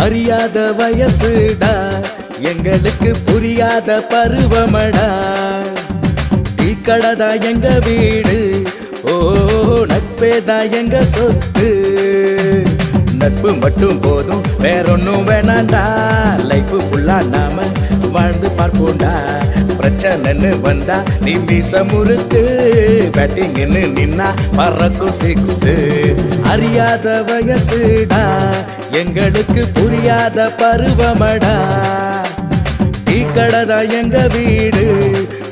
அறியாத வயசுடா. எங்களுக்கு புரியாத பருவமடா. டீக்கடைதா எங்க வீடு? ஓ நட்பேதா எங்க சொத்து? நட்பு மட்டும் போதும் வேறொன்னும் வேணாண்டா. லைஃப் ஃபுல்லா நாம வாழ்ந்து பார்ப்போண்டா. பிரச்சனைன்னு வந்தா நீ மீச முறுக்கு. பேட்டிங்னு நின்னா பறக்கும் சிக்ஸ் அறியாத வயசுடா. எங்களுக்கு புரியாத பருவமடா. டீ கடைதா எங்க வீடு.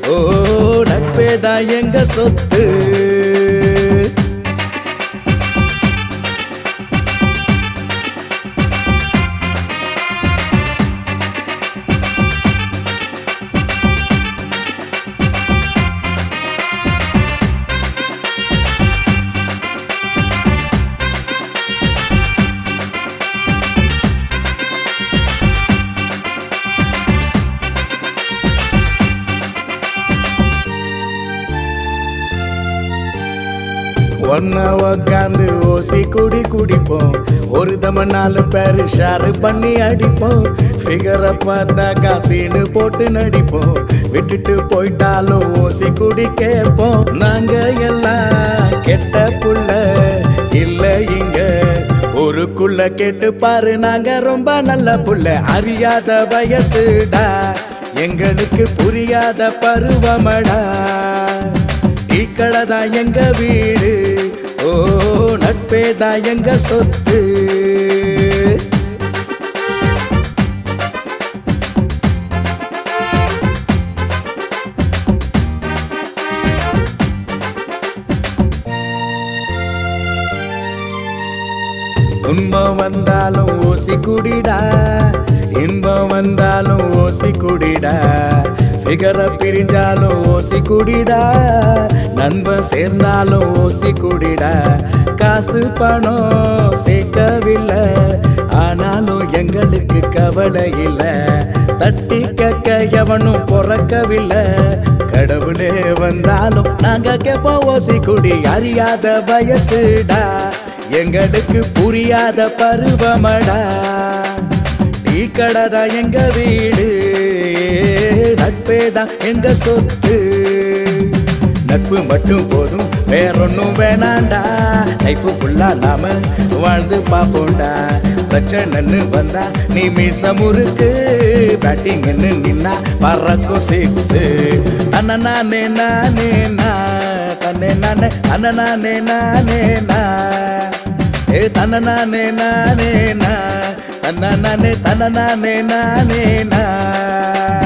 ஓ நட்பேதா எங்க சொத்து. ஒன்ன உக்காந்து ஓசி குடி குடிப்போம். ஒரு தம நாலு பேரு ஷேரு பண்ணி அடிப்போம். ஃபிகரை பார்த்தா காசின்னு போட்டு நடிப்போம். விட்டுட்டு போயிட்டாலும் ஓசி குடி கேட்போம். நாங்க எல்லாம் கெட்ட புள்ள இல்லை இங்க. ஊருக்குள்ள கேட்டு பாரு நாங்க ரொம்ப நல்ல புள்ள. அறியாத வயசுடா எங்களுக்கு புரியாத பருவமடா. தான் எங்க வீடு. ஓ நட்பேதா எங்க சொத்து. துன்பம் வந்தாலும் ஓசி குடிடா இன்பம் வந்தாலும் ஓசி குடிடா. சிகர பிரிஞ்சாலும் ஓசி குடிடா நண்பன் சேர்ந்தாலும் ஓசி குடிடா. காசு பணம் சேர்க்கவில்லை ஆனாலும் எங்களுக்கு கவலை இல்லை. தட்டி கக்க எவனும் பிறக்கவில்லை. கடவுளே வந்தாலும் நாங்க கேட்போம் ஓசி குடி. அறியாத வயசுடா எங்களுக்கு புரியாத பருவமடா. டீ கடைதா எங்க வீடு. நட்பேதான் எங்க சொத்து? நட்பு மட்டும் போதும் வேறொன்னும் வேணாண்டா. லைஃப் ஃபுல்லா நாம வாழ்ந்து பார்ப்போம்டா. பிரச்சனைன்னு வந்தா நீ மீச முறுக்கு. பேட்டிங்னு நின்னா பறக்கும் சிக்ஸ் அண்ணா நானே நானே நா. தன்னே நானே அண்ணா நானே நானே நா. ஏ தன்ன நானே நானே நா. தன்ன நானே தன்ன நானே நானே நான்